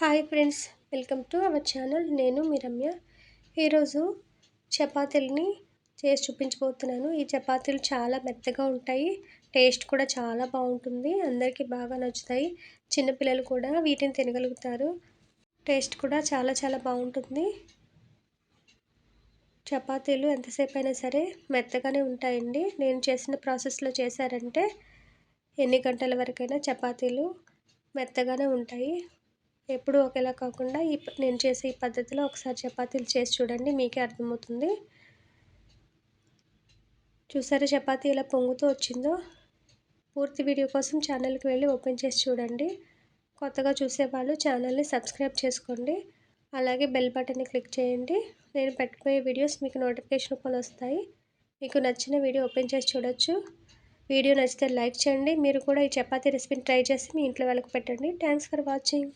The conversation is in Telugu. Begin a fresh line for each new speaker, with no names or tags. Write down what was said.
Hi friends welcome to our channel. నేను మీ రమ్య. ఈరోజు చపాతీలని చేసి చూపించబోతున్నాను. ఈ చపాతీలు చాలా మెత్తగా ఉంటాయి. టేస్ట్ కూడా చాలా బాగుంటుంది. అందరికీ బాగా నచ్చుతాయి. చిన్నపిల్లలు కూడా వీటిని తినగలుగుతారు. టేస్ట్ కూడా చాలా చాలా బాగుంటుంది. చపాతీలు ఎంతసేపు అయినా సరే మెత్తగానే ఉంటాయండి. నేను చేసిన ప్రాసెస్లో చేశారంటే ఎన్ని గంటల వరకైనా చపాతీలు మెత్తగానే ఉంటాయి. ఎప్పుడు ఒకేలా కాకుండా ఈ నేను చేసే ఈ పద్ధతిలో ఒకసారి చపాతీలు చేసి చూడండి మీకే అర్థమవుతుంది. చూసారా చపాతీ ఎలా పొంగుతూ వచ్చిందో? పూర్తి వీడియో కోసం ఛానల్కి వెళ్ళి ఓపెన్ చేసి చూడండి. కొత్తగా చూసేవాళ్ళు ఛానల్ని సబ్స్క్రైబ్ చేసుకోండి. అలాగే బెల్ బటన్ని క్లిక్ చేయండి. నేను పెట్టబోయే వీడియోస్ మీకు నోటిఫికేషన్ రూపంలో వస్తాయి. మీకు నచ్చిన వీడియో ఓపెన్ చేసి చూడొచ్చు. వీడియో నచ్చితే లైక్ చేయండి. మీరు కూడా ఈ చపాతీ రెసిపీని ట్రై చేసి మీ ఇంట్లో వాళ్ళకి పెట్టండి. Thanks for watching.